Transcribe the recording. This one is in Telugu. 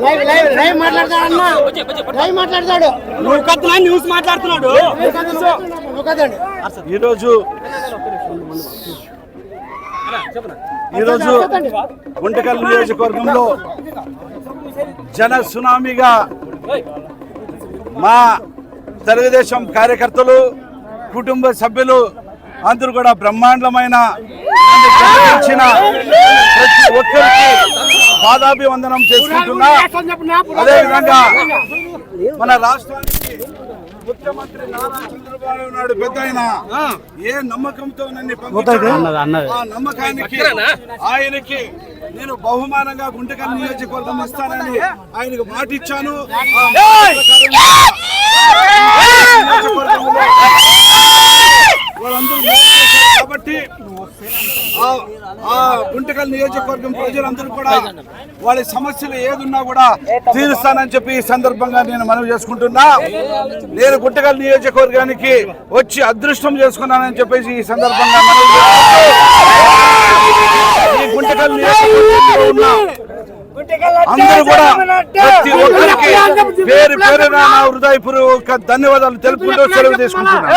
డ్రైవ్ మాట్లాడతాడు అన్న. డ్రైవ్ మాట్లాడతాడు. నువ్వు కత్తున్నా న్యూస్ మాట్లాడుతున్నాడు. నువ్వు కదండి ఈరోజు ఈరోజు గుంటకల్ నియోజకవర్గంలో జన సునామీగా మా తెలుగుదేశం కార్యకర్తలు కుటుంబ సభ్యులు అందరూ కూడా బ్రహ్మాండమైన ప్రతి ఒక్కరికి పాదాభివందనం చేసుకుంటున్నా. అదేవిధంగా మన రాష్ట్రానికి ముఖ్యమంత్రి నారా చంద్రబాబు నాయుడు పెద్ద ఆయన. ఏ నమ్మకంతో నన్ను ఆ నమ్మకానికి ఆయనకి నేను బహుమానంగా గుంటకల్ నియోజకవర్గం ఇస్తానని ఆయనకు మాట ఇచ్చాను ఆ మాట ప్రకారంగా నియోజకవర్గంలో వాళ్ళందరూ మేలు చేశారు కాబట్టి గుంటకల్ నియోజకవర్గం ప్రజలందరూ కూడా వాళ్ళ సమస్యలు ఏదున్నా కూడా తీరుస్తానని చెప్పి ఈ సందర్భంగా నేను మనవి చేసుకుంటున్నా. నేను గుంటకల్ నియోజకవర్గానికి వచ్చి అదృష్టం చేసుకున్నానని చెప్పేసి ఈ సందర్భంగా మనవి ఈ గుంటకల్ నియోజకవర్గంలో ఉన్న అందరూ కూడా ప్రతి ఒక్కరికి పేరు పేరు నా హృదయపూర్వక ధన్యవాదాలు తెలుపుకుంటూ సెలవు తీసుకుంటున్నాను.